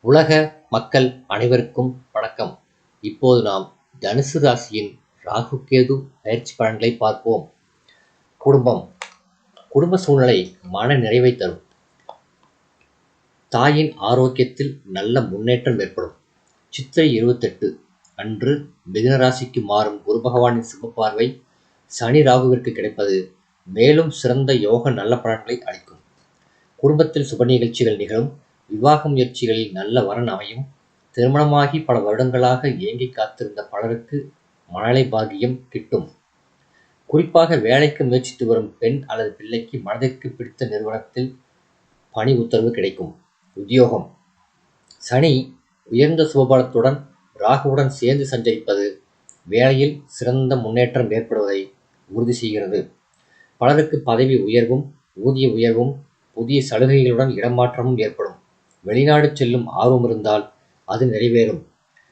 உலக மக்கள் அனைவருக்கும் வணக்கம். இப்போது நாம் தனுசு ராசியின் ராகு கேது பயிற்சி பலன்களை பார்ப்போம். குடும்பம். குடும்ப சூழ்நிலை மன நிறைவை தரும். தாயின் ஆரோக்கியத்தில் நல்ல முன்னேற்றம் ஏற்படும். சித்திரை இருபத்தெட்டு அன்று மிதுனராசிக்கு மாறும் குரு பகவானின் சுப பார்வை சனி ராகுவிற்கு கிடைப்பது மேலும் சிறந்த யோக நல்ல பலன்களை அளிக்கும். குடும்பத்தில் சுப நிகழ்ச்சிகள் நிகழும். விவாக முயற்சிகளில் நல்ல வரன் அமையும். திருமணமாகி பல வருடங்களாக ஏங்கி காத்திருந்த பலருக்கு மழலை பாகியம் கிட்டும். குறிப்பாக வேலைக்கு முயற்சித்து வரும் பெண் அல்லது பிள்ளைக்கு மனதிற்கு பிடித்த நிறுவனத்தில் பணி உத்தரவு கிடைக்கும். உத்தியோகம். சனி உயர்ந்த சுபபலத்துடன் ராகுவுடன் சேர்ந்து சஞ்சரிப்பது வேலையில் சிறந்த முன்னேற்றம் ஏற்படுவதை உறுதி செய்கிறது. பலருக்கு பதவி உயர்வும் ஊதிய உயர்வும் புதிய சலுகைகளுடன் இடமாற்றமும் ஏற்படும். வெளிநாடு செல்லும் ஆர்வம் இருந்தால் அது நிறைவேறும்.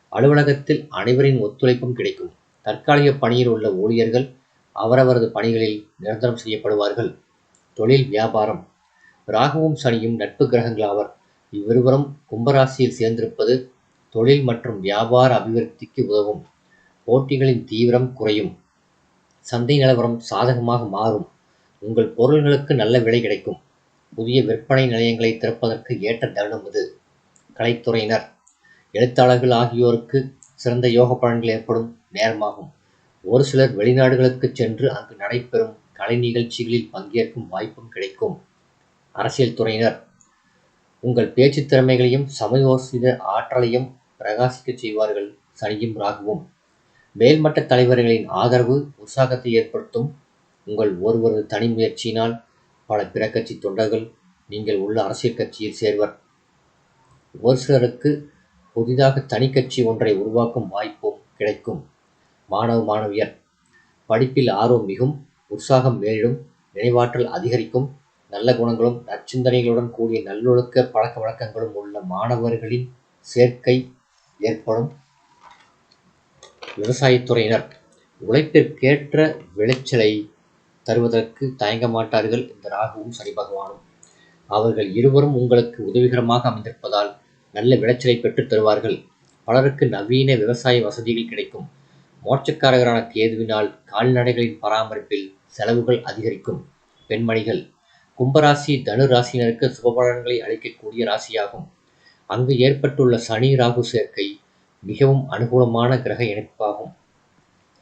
அலுவலகத்தில் அனைவரின் ஒத்துழைப்பும் கிடைக்கும். தற்காலிக பணியில் உள்ள ஊழியர்கள் அவரவரது பணிகளில் நிரந்தரம் செய்யப்படுவார்கள். தொழில் வியாபாரம். ராகுவும் சனியும் நட்பு கிரகங்கள் ஆவர். இவ்விருவரும் கும்பராசியில் சேர்ந்திருப்பது தொழில் மற்றும் வியாபார அபிவிருத்திக்கு உதவும். போட்டிகளின் தீவிரம் குறையும். சந்தை நிலவரம் சாதகமாக மாறும். உங்கள் பொருள்களுக்கு நல்ல விலை கிடைக்கும். புதிய விற்பனை நிலையங்களை திறப்பதற்கு ஏற்ற தருணம் இது. கலைத்துறையினர் எழுத்தாளர்கள் ஆகியோருக்கு சிறந்த யோக பலன்கள் ஏற்படும் நேரமாகும். ஒரு சிலர் வெளிநாடுகளுக்கு சென்று அங்கு நடைபெறும் கலை நிகழ்ச்சிகளில் பங்கேற்கும் வாய்ப்பும் கிடைக்கும். அரசியல் துறையினர் உங்கள் பேச்சு திறமைகளையும் சமயோசித ஆற்றலையும் பிரகாசிக்க செய்வார்கள் சனியும் ராகுவும். மேல்மட்ட தலைவர்களின் ஆதரவு உற்சாகத்தை ஏற்படுத்தும். உங்கள் ஒருவரது தனி முயற்சியினால் பல பிற கட்சி தொண்டர்கள் நீங்கள் உள்ள அரசியல் கட்சியில் சேர்வர். ஒரு சிலருக்கு புதிதாக தனி கட்சி ஒன்றை உருவாக்கும் வாய்ப்பும் கிடைக்கும். மாணவ மாணவியர் படிப்பில் ஆர்வம் மிகும் உற்சாகம் மேலிடும் நினைவாற்றல் அதிகரிக்கும் நல்ல குணங்களும் நற்சிந்தனைகளுடன் கூடிய நல்லொழுக்க பழக்க வழக்கங்களும் உள்ள மாணவர்களின் சேர்க்கை ஏற்படும். விவசாயத்துறையினர் உழைப்பிற்கேற்ற விளைச்சலை தருவதற்கு தயங்க மாட்டார்கள் இந்த ராகுவும் சனி பகவானும். அவர்கள் இருவரும் உங்களுக்கு உதவிகரமாக அமைந்திருப்பதால் நல்ல விளைச்சலை பெற்றுத் தருவார்கள். பலருக்கு நவீன விவசாய வசதிகள் கிடைக்கும். மோட்சக்காரகரான கேதுவினால் கால்நடைகளின் பராமரிப்பில் செலவுகள் அதிகரிக்கும். பெண்மணிகள் கும்பராசி தனு ராசியினருக்கு சுபபலன்களை அளிக்கக்கூடிய ராசியாகும். அங்கு ஏற்பட்டுள்ள சனி ராகு சேர்க்கை மிகவும் அனுகூலமான கிரக இணைப்பாகும்.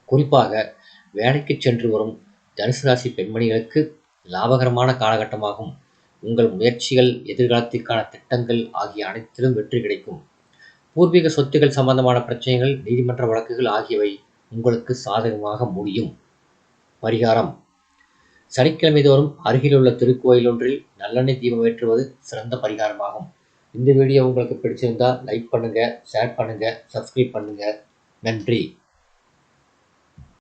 குறிப்பாக வேலைக்கு சென்று வரும் தனுசு ராசி பெண்மணிகளுக்கு லாபகரமான காலகட்டமாகும். உங்கள் முயற்சிகள் எதிர்காலத்திற்கான திட்டங்கள் ஆகிய அனைத்திலும் வெற்றி கிடைக்கும். பூர்வீக சொத்துக்கள் சம்பந்தமான பிரச்சனைகள் நீதிமன்ற வழக்குகள் ஆகியவை உங்களுக்கு சாதகமாக முடியும். பரிகாரம். சனிக்கிழமை தோறும் அருகிலுள்ள திருக்கோயில் ஒன்றில் நல்லெண்ணெய் தீபம் ஏற்றுவது சிறந்த பரிகாரமாகும். இந்த வீடியோ உங்களுக்கு பிடிச்சிருந்தால் லைக் பண்ணுங்கள் ஷேர் பண்ணுங்கள் சப்ஸ்கிரைப் பண்ணுங்கள் நன்றி.